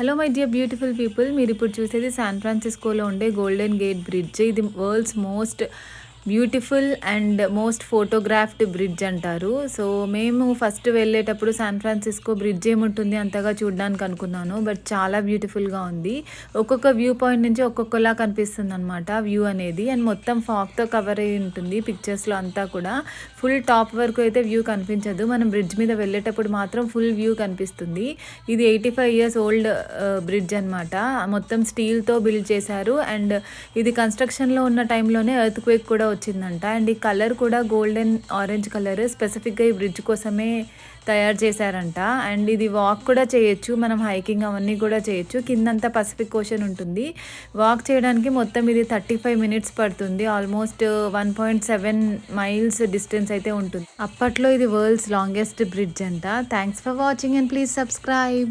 Hello my dear beautiful people మీరు ఇప్పుడు చూసేది శాన్ ఫ్రాన్సిస్కోలో ఉండే గోల్డెన్ గేట్ బ్రిడ్జ్ ఇది world's most beautiful and most photographed bridge అంటారు. సో మేము ఫస్ట్ వెళ్ళేటప్పుడు శాన్ ఫ్రాన్సిస్కో బ్రిడ్జ్ ఏముంటుంది అంతగా చూడడానికి అనుకున్నాను. బట్ చాలా బ్యూటిఫుల్గా ఉంది. ఒక్కొక్క వ్యూ పాయింట్ నుంచి ఒక్కొక్కలా కనిపిస్తుంది అనమాట వ్యూ అనేది. అండ్ మొత్తం ఫాగ్తో కవర్ అయి ఉంటుంది పిక్చర్స్లో అంతా కూడా. ఫుల్ టాప్ వరకు అయితే వ్యూ కనిపించదు. మనం బ్రిడ్జ్ మీద వెళ్ళేటప్పుడు మాత్రం ఫుల్ వ్యూ కనిపిస్తుంది. ఇది eighty five years old bridge అనమాట మొత్తం స్టీల్తో బిల్డ్ చేశారు. అండ్ ఇది కన్స్ట్రక్షన్లో ఉన్న టైంలోనే ఎర్త్ క్వేక్ కూడా వచ్చిందంట. అండ్ ఈ కలర్ కూడా గోల్డెన్ ఆరెంజ్ కలర్ స్పెసిఫిక్గా ఈ బ్రిడ్జ్ కోసమే తయారు చేశారంట. అండ్ ఇది వాక్ కూడా చేయొచ్చు మనం హైకింగ్ అవన్నీ కూడా చేయొచ్చు. కిందంతా పసిఫిక్ ఓషన్ ఉంటుంది. వాక్ చేయడానికి మొత్తం ఇది థర్టీ ఫైవ్ మినిట్స్ పడుతుంది. Almost one point seven miles distance అయితే ఉంటుంది. అప్పట్లో ఇది వరల్డ్స్ లాంగెస్ట్ బ్రిడ్జ్ అంట. Thanks for watching and please subscribe.